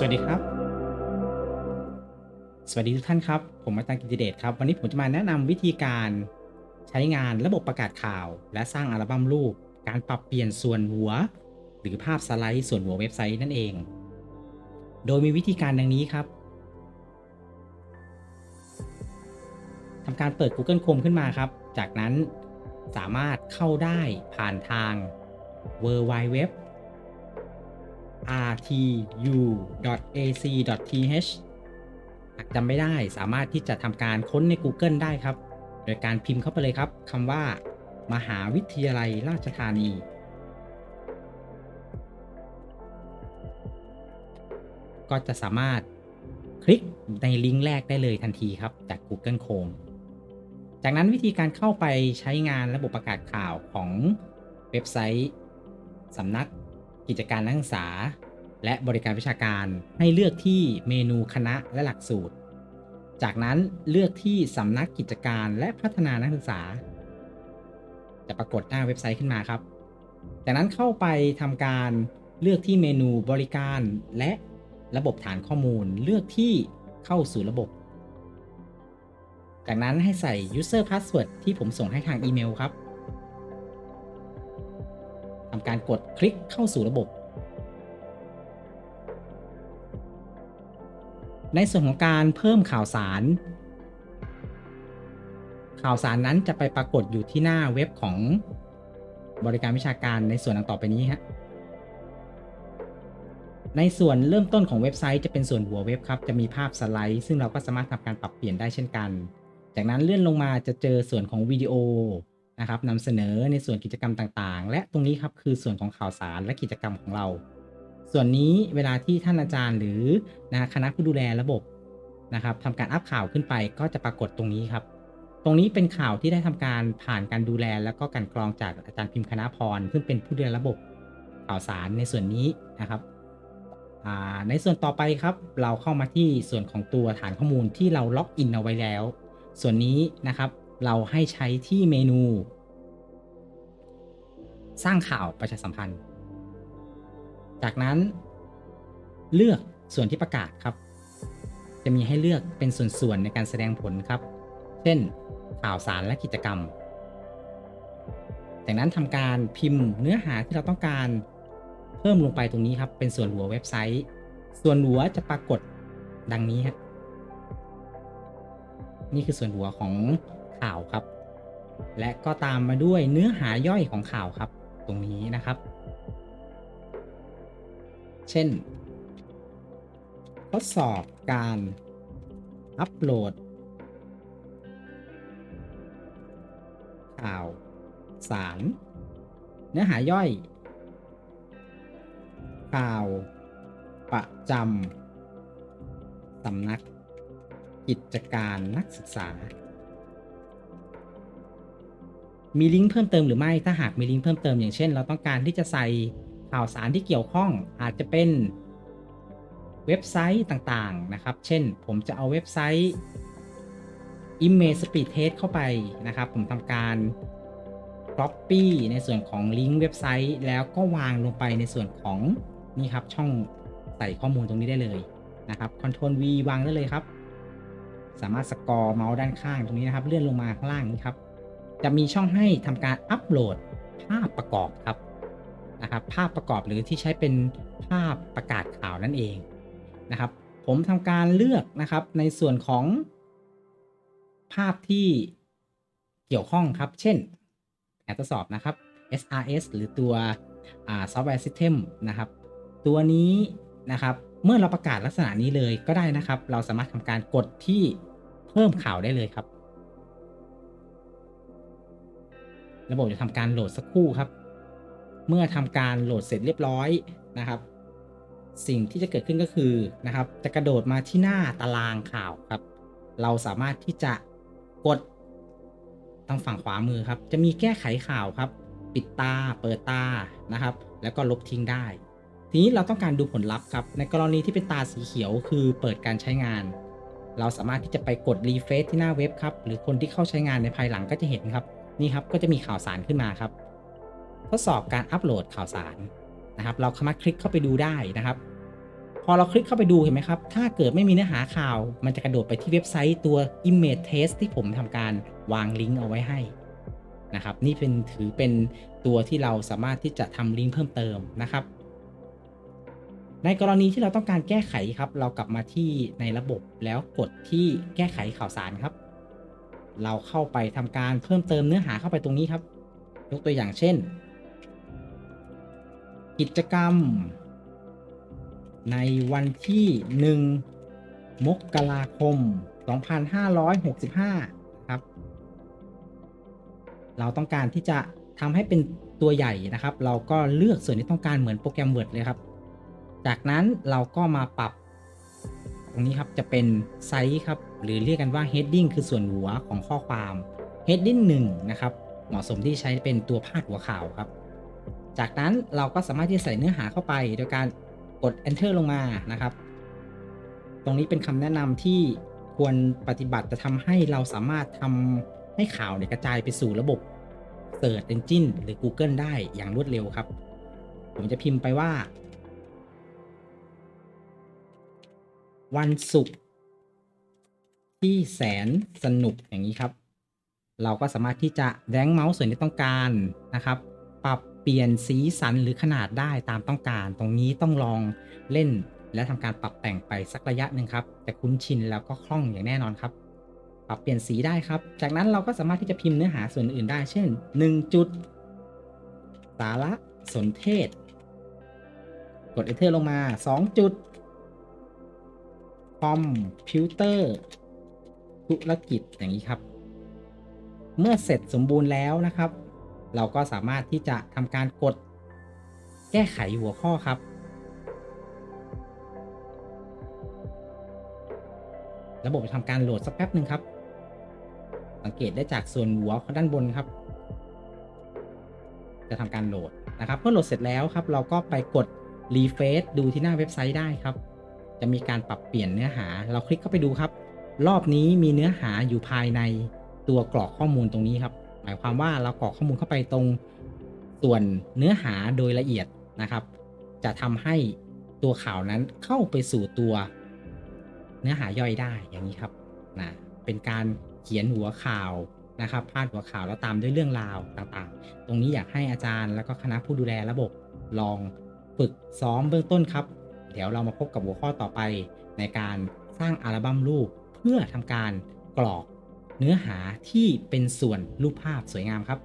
สวัสดีครับ สวัสดีทุกท่านครับ ผมมาตังกิติเดชครับ วันนี้ผมจะมาแนะนำวิธีการใช้งานระบบประกาศข่าว และสร้างอัลบั้มรูป การปรับเปลี่ยนส่วนหัว หรือภาพสไลด์ส่วนหัวเว็บไซต์นั่นเอง โดยมีวิธีการดังนี้ครับทำการเปิด Google Chrome ขึ้นมาครับ จากนั้นสามารถเข้าได้ผ่านทาง w w w rtu.ac.th หากจำไม่ได้สามารถที่จะทำการค้นใน Google ได้ครับ โดยการพิมพ์เข้าไปเลยครับคำว่า มหาวิทยาลัยราชธานี ก็จะสามารถคลิกในลิงก์แรกได้เลยทันทีครับ จาก Google Chrome จากนั้นวิธีการเข้าไปใช้งานระบบประกาศข่าวของเว็บไซต์สำนัก กิจการนักศึกษา และบริการวิชาการให้เลือกที่เมนูคณะและหลักสูตร จากนั้นเลือกที่สำนักกิจการและพัฒนานักศึกษา จะปรากฏหน้าเว็บไซต์ขึ้นมาครับ จากนั้นเข้าไปทำการเลือกที่เมนูบริการและระบบฐานข้อมูลเลือกที่เข้าสู่ระบบ จากนั้นให้ใส่ user password ที่ผมส่งให้ทางอีเมลครับำการกดคลิกเข้าสู่ระบบ ในส่วนของการเพิ่มข่าวสาร ข่าวสารนั้นจะไปปรากฏอยู่ที่หน้าเว็บของบริการวิชาการในส่วนดังต่อไปนี้ฮะในส่วนเริ่มต้นของเว็บไซต์จะเป็นส่วนหัวเว็บครับ จะมีภาพสไลด์ ซึ่งเราก็สามารถทำการปรับเปลี่ยนได้เช่นกัน จากนั้นเลื่อนลงมาจะเจอส่วนของวิดีโอ นะครับนำเสนอในส่วนกิจกรรมต่างๆ และตรงนี้ครับคือส่วนของข่าวสารและกิจกรรมของเรา ส่วนนี้เวลาที่ท่านอาจารย์หรือนะคณะผู้ดูแลระบบนะครับทำการอัพข่าวขึ้นไปก็จะปรากฏตรงนี้ครับ ตรงนี้เป็นข่าวที่ได้ทำการผ่านการดูแล แล้วก็การกรองจากอาจารย์พิมพ์คณะพร ซึ่งเป็นผู้ดูแลระบบข่าวสารในส่วนนี้นะครับในส่วนต่อไปครับ เราเข้ามาที่ส่วนของตัวฐานข้อมูลที่เราล็อกอินเอาไว้แล้ว ส่วนนี้นะครับ เราให้ใช้ที่เมนู สร้างข่าวประชาสัมพันธ์ จากนั้นเลือกส่วนที่ประกาศครับ จะมีให้เลือกเป็นส่วนๆในการแสดงผลครับ เช่น ข่าวสารและกิจกรรม จากนั้นทำการพิมพ์เนื้อหาที่เราต้องการเพิ่มลงไปตรงนี้ครับ เป็นส่วนหัวเว็บไซต์ ส่วนหัวจะปรากฏดังนี้ครับนี่คือส่วนหัวของ ข่าวครับ และก็ตามมาด้วยเนื้อหาย่อยของข่าวครับ ตรงนี้นะครับ เช่น ทดสอบการอัปโหลด ข่าว สาร เนื้อหาย่อย ข่าว ประจำสำนัก กิจการนักศึกษา มีลิงก์เพิ่มเติมหรือไม่ถ้าหากมีลิงก์เพิ่มเติมอย่างเช่น เราต้องการที่จะใส่ข่าวสารที่เกี่ยวข้องอาจจะเป็นเว็บไซต์ต่างๆนะครับ เช่นผมจะเอาเว็บไซต์ Image Speed Test เข้าไปนะครับ ผมทำการ Copy ในส่วนของลิงก์เว็บไซต์ แล้วก็วางลงไปในส่วนของนี่ครับช่องใส่ข้อมูลตรงนี้ได้เลยนะครับ Ctrl V วางได้เลยครับ สามารถสกอร์เมาส์ด้านข้างตรงนี้นะครับ เลื่อนลงมาข้างล่างนี้ครับ จะมีช่องให้ทำการอัปโหลดภาพประกอบครับนะครับ ภาพประกอบหรือที่ใช้เป็นภาพประกาศข่าวนั่นเองนะครับ ผมทำการเลือกนะครับในส่วนของภาพที่เกี่ยวข้องครับ เช่นแผนทดสอบนะครับ SRS หรือตัว Software System นะครับ ตัวนี้นะครับ เมื่อเราประกาศลักษณะนี้เลยก็ได้นะครับ เราสามารถทำการกดที่เพิ่มข่าวได้เลยครับ ระบบจะทำการโหลดสักครู่ครับ เมื่อทำการโหลดเสร็จเรียบร้อยนะครับ สิ่งที่จะเกิดขึ้นก็คือนะครับ จะกระโดดมาที่หน้าตารางข่าวครับ เราสามารถที่จะกดทางฝั่งขวามือครับ จะมีแก้ไขข่าวครับ ปิดตา เปิดตานะครับ แล้วก็ลบทิ้งได้ ทีนี้เราต้องการดูผลลัพธ์ครับ ในกรณีที่เป็นตาสีเขียวคือเปิดการใช้งาน เราสามารถที่จะไปกดรีเฟซที่หน้าเว็บครับ หรือคนที่เข้าใช้งานในภายหลังก็จะเห็นครับ นี่ครับก็จะมีข่าวสารขึ้นมาครับ ทดสอบการอัปโหลดข่าวสารนะครับ เราสามารถคลิกเข้าไปดูได้นะครับ พอเราคลิกเข้าไปดูเห็นไหมครับ ถ้าเกิดไม่มีเนื้อหาข่าว มันจะกระโดดไปที่เว็บไซต์ตัว Image Test ที่ผมทำการวางลิงก์เอาไว้ให้นะครับ นี่เป็นถือเป็นตัวที่เราสามารถที่จะทำลิงก์เพิ่มเติมนะครับ ในกรณีที่เราต้องการแก้ไขครับ เรากลับมาที่ในระบบแล้วกดที่แก้ไขข่าวสารครับ เราเข้าไปทำการเพิ่มเติมเนื้อหาเข้าไปตรงนี้ครับ ยกตัวอย่างเช่น กิจกรรม ในวันที่ 1 มกราคม 2565 ครับ เราต้องการที่จะทำให้เป็นตัวใหญ่นะครับ เราก็เลือกส่วนที่ต้องการเหมือนโปรแกรม Word เลยครับ จากนั้นเราก็มาปรับ ตรงนี้ครับจะเป็นไซส์ครับ หรือเรียกกันว่า heading คือส่วนหัวของข้อความ heading 1นะครับเหมาะสมที่ใช้เป็นตัวพาดหัวข่าวครับ จากนั้นเราก็สามารถที่จะใส่เนื้อหาเข้าไป โดยการกด enter ลงมานะครับ ตรงนี้เป็นคำแนะนำที่ควรปฏิบัติจะทำให้เราสามารถทำให้ข่าวเนี่ยกระจายไปสู่ระบบ Search Engine หรือ Google ได้อย่างรวดเร็วครับ ผมจะพิมพ์ไปว่า วันศุกร์ ที่แสนสนุกอย่างนี้ครับ เราก็สามารถที่จะแรงเมาส์ส่วนที่ต้องการนะครับ ปรับเปลี่ยนสีสันหรือขนาดได้ตามต้องการ ตรงนี้ต้องลองเล่นและทำการปรับแต่งไปสักระยะหนึ่งครับจะคุ้นชินแล้วก็คล่องอย่างแน่นอนครับ ปรับเปลี่ยนสีได้ครับ จากนั้นเราก็สามารถที่จะพิมพ์เนื้อหาส่วนอื่นได้ เช่น 1 จุด สาระสนเทศ กด enter ลงมา 2 จุดคอมพิวเตอร์ ธุรกิจอย่างนี้ครับ เมื่อเสร็จสมบูรณ์แล้วนะครับ เราก็สามารถที่จะทำการกดแก้ไขหัวข้อครับ ระบบจะทำการโหลดสักแป๊บหนึ่งครับ สังเกตได้จากส่วนหัวด้านบนครับ จะทำการโหลดนะครับเมื่อโหลดเสร็จแล้วครับ เราก็ไปกดรีเฟซดูที่หน้าเว็บไซต์ได้ครับ จะมีการปรับเปลี่ยนเนื้อหา เราคลิกเข้าไปดูครับ รอบนี้มีเนื้อหาอยู่ภายในตัวกรอกข้อมูลตรงนี้ครับ หมายความว่าเรากรอกข้อมูลเข้าไปตรงส่วนเนื้อหาโดยละเอียดนะครับ จะทำให้ตัวข่าวนั้นเข้าไปสู่ตัวเนื้อหาย่อยได้อย่างนี้ครับนะเป็นการเขียนหัวข่าวนะครับพาดหัวข่าวแล้วตามด้วยเรื่องราวต่างๆ ตรงนี้อยากให้อาจารย์แล้วก็คณะผู้ดูแลระบบลองฝึกซ้อมเบื้องต้นครับ เดี๋ยวเรามาพบกับหัวข้อต่อไปในการสร้างอัลบั้มรูป เพื่อทำการกรอกเนื้อหาที่เป็นส่วนรูปภาพสวยงามครับ